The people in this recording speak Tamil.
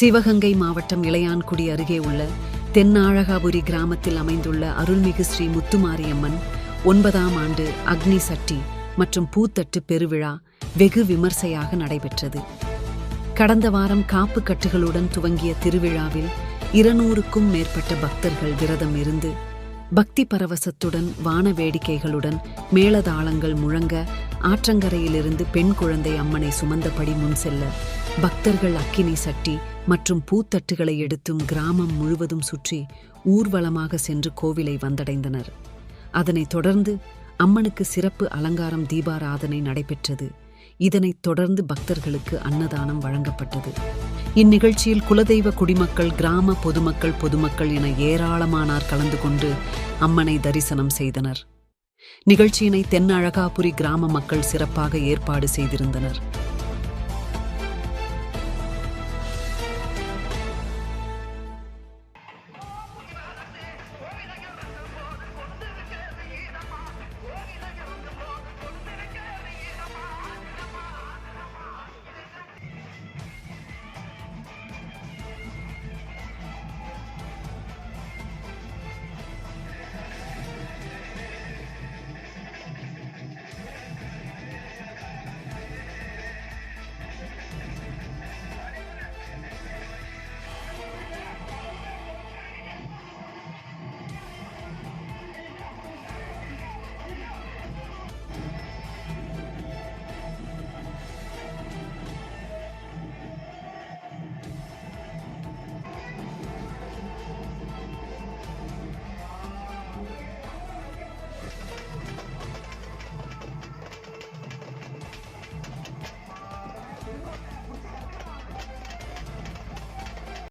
சிவகங்கை மாவட்டம் இளையான்குடி அருகே உள்ள தென்னாழகாபுரி கிராமத்தில் அமைந்துள்ள அருள்மிகு ஸ்ரீ முத்துமாரியம்மன் ஒன்பதாம் ஆண்டு அக்னி சட்டி மற்றும் பூத்தட்டு பெருவிழா வெகு விமர்சையாக நடைபெற்றது. கடந்த வாரம் காப்பு கட்டுகளுடன் துவங்கிய திருவிழாவில் இருநூறுக்கும் மேற்பட்ட பக்தர்கள் விரதம் இருந்து பக்தி பரவசத்துடன் வான வேடிக்கைகளுடன் மேளதாளங்கள் முழங்க ஆற்றங்கரையிலிருந்து பெண் குழந்தை அம்மனை சுமந்தபடி முன் செல்ல பக்தர்கள் அக்கினி சட்டி மற்றும் பூத்தட்டுகளை எடுத்தும் கிராமம் முழுவதும் சுற்றி ஊர்வலமாக சென்று கோவிலை வந்தடைந்தனர். அதனைத் தொடர்ந்து அம்மனுக்கு சிறப்பு அலங்காரம் தீபாராதனை நடைபெற்றது. இதனைத் தொடர்ந்து பக்தர்களுக்கு அன்னதானம் வழங்கப்பட்டது. இந்நிகழ்ச்சியில் குலதெய்வ குடிமக்கள் கிராம பொதுமக்கள் பொதுமக்கள் என ஏராளமானார் கலந்து கொண்டு அம்மனை தரிசனம் செய்தனர். நிகழ்ச்சியினை தென் அழகாபுரி கிராம மக்கள் சிறப்பாக ஏற்பாடு செய்திருந்தனர்.